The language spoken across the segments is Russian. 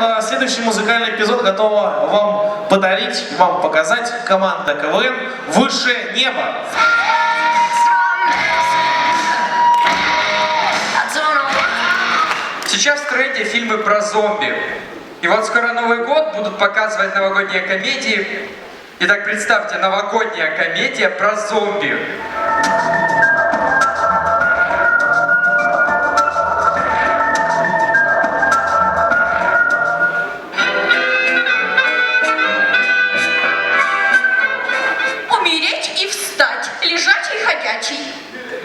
э, следующий музыкальный эпизод готова вам подарить, вам показать команда КВН «Выше неба». Сейчас в тренде фильмы про зомби. И вот скоро Новый год, будут показывать новогодние комедии. Итак, представьте, новогодняя комедия про зомби.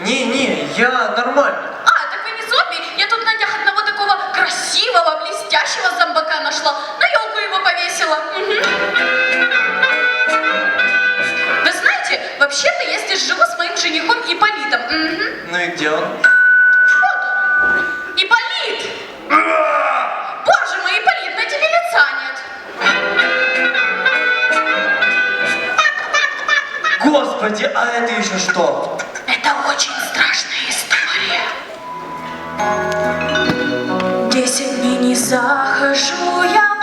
Не-не, я нормально. А, так вы не зомби? Я тут на днях одного такого красивого, блестящего зомбака нашла. На елку его повесила. Вы знаете, вообще-то я здесь живу с моим женихом Ипполитом. Ну и где он? Вот он. Ипполит! Боже мой, Ипполит, на тебе лица нет. Господи, а это еще что? Это очень страшная история. Десять дней не захожу я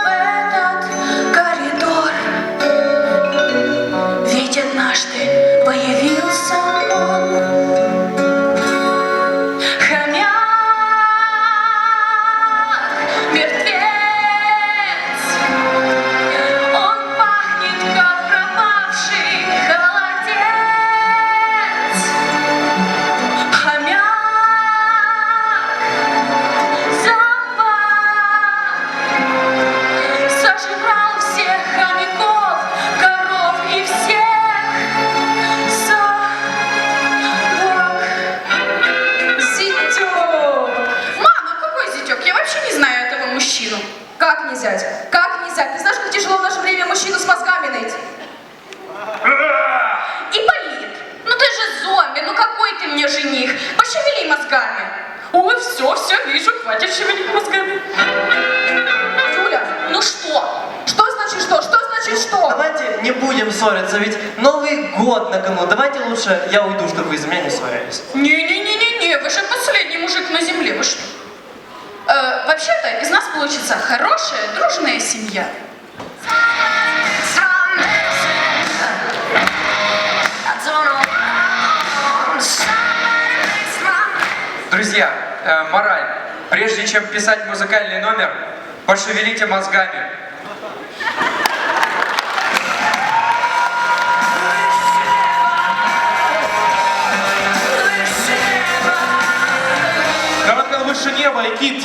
Как не зять? Как не зять? Ты знаешь, как тяжело в наше время мужчину с мозгами найти? Ипполит, ну ты же зомби, ну какой ты мне жених? Пошевели мозгами. Ой, все, все вижу, хватит шевелить мозгами. Юля, Ну что? что значит что? Что значит что? Давайте не будем ссориться, ведь Новый год на кону. Давайте лучше я уйду, чтобы вы из-за меня не ссорились. Не-не-не-не-не, вы же последний мужик на земле? Э, вообще-то из нас получится хорошая, дружная семья. Друзья, э, мораль. Прежде чем писать музыкальный номер, пошевелите мозгами. Команда «Выше неба» и Кит.